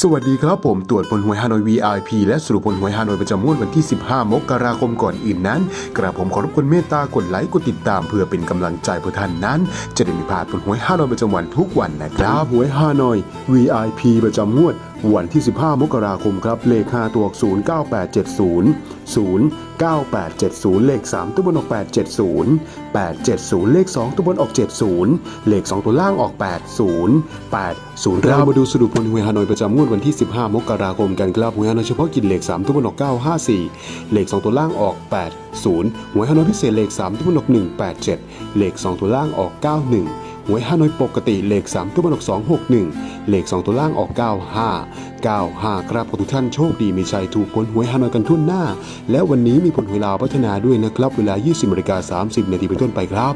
สวัสดีครับผมตรวจผลหวยฮานอย VIP และสรุปผลหวยฮานอยประจำงวดวันที่ 15 มกราคมก่อนอื่นนั้น กระผมขอรบกวนเมตตากดไลค์กดติดตามเพื่อเป็นกำลังใจเพื่อท่านนั้น จะได้ไม่พลาดผลหวยฮานอยประจำวันทุกวันนะครับหวยฮานอย VIP ประจำงวด วันที่ 15 มกราคมครับ เลข 5 ตัวออก09870 09870 เลข 3 ตัวบนออก 870 870 เลข 2 ตัวบนออก 70 เลข 2 ตัวล่างออก 80 80เรามาดูสรุปผลหวยฮานอยประจำงวดวันที่ 15 มกราคมกันครับหวยฮานอยเฉพาะกิจเลข 3 ตัวบนออก 954 เลข 2 ตัวล่างออก 80 หวยฮานอยพิเศษเลข 3 ตัวบนออก 187 เลข 2 ตัวล่างออก 91 หวยฮานอยปกติเลข 3 ตัวบนออก261 เลข 2 ตัวล่างออก 95 95 ครับขอทุกท่านโชคดีมีชัยถูกผลหวยฮานอยกันทุ่นหน้า และวันนี้มีผลหวยลาวพัฒนาด้วยนะครับ เวลา 20นาฬิกา30นาทีเป็นต้นไปครับ